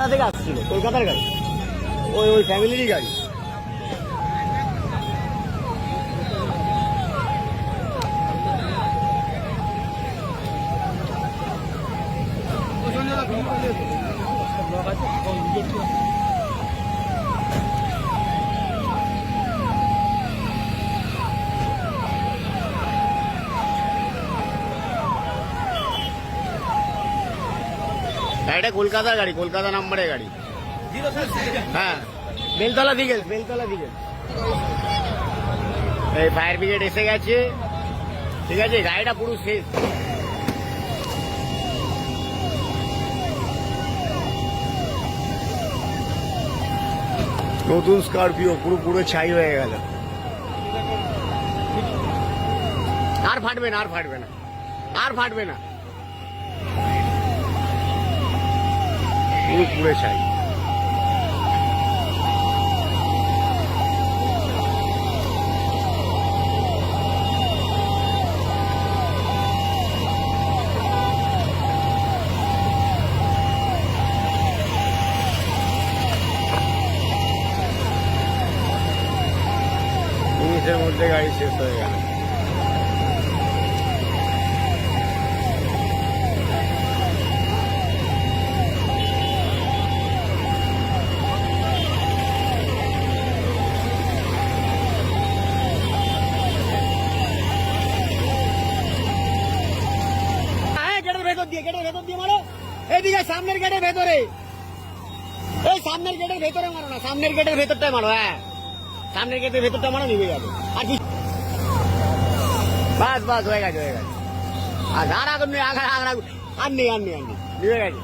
কোথা থেকে আসছিল কলকাতার গাড়ি ওই ওই ফ্যামিলিরই গাড়ি গাড়িটা কলকাতার গাড়ি কলকাতা নাম্বারের গাড়ি। হ্যাঁ বেলতলা দিকে বেলতলা দিকে। এই ফায়ার ব্রিগেড এসে গেছে। ঠিক আছে গাড়িটা পুরো শেষ। নতুন স্করপিও পুরো পুরো ছাই হয়ে গেল। আর ফাটবে না আর ফাটবে না। আর ফাটবে না। পুরো পুড়ে ছাই মিনিটের মধ্যে গাড়ি শেষ হয়ে গেল দিয়ে গেটের ভেতর দিয়ে মারো। এইদিকে সামনের গেটের ভেতরে। এই সামনের গেটের ভেতরে মারো না, সামনের গেটের ভেতরটাই মারো হ্যাঁ। সামনের গেটের ভেতরটা মারো, নিভে যাবে। আর কি? বাস বাস, হয়ে গেছে হয়ে গেছে। আর আর আগুন নেই আগার আগার আগুন আর নেই আর নেই আর নেই। নিভে গেছে।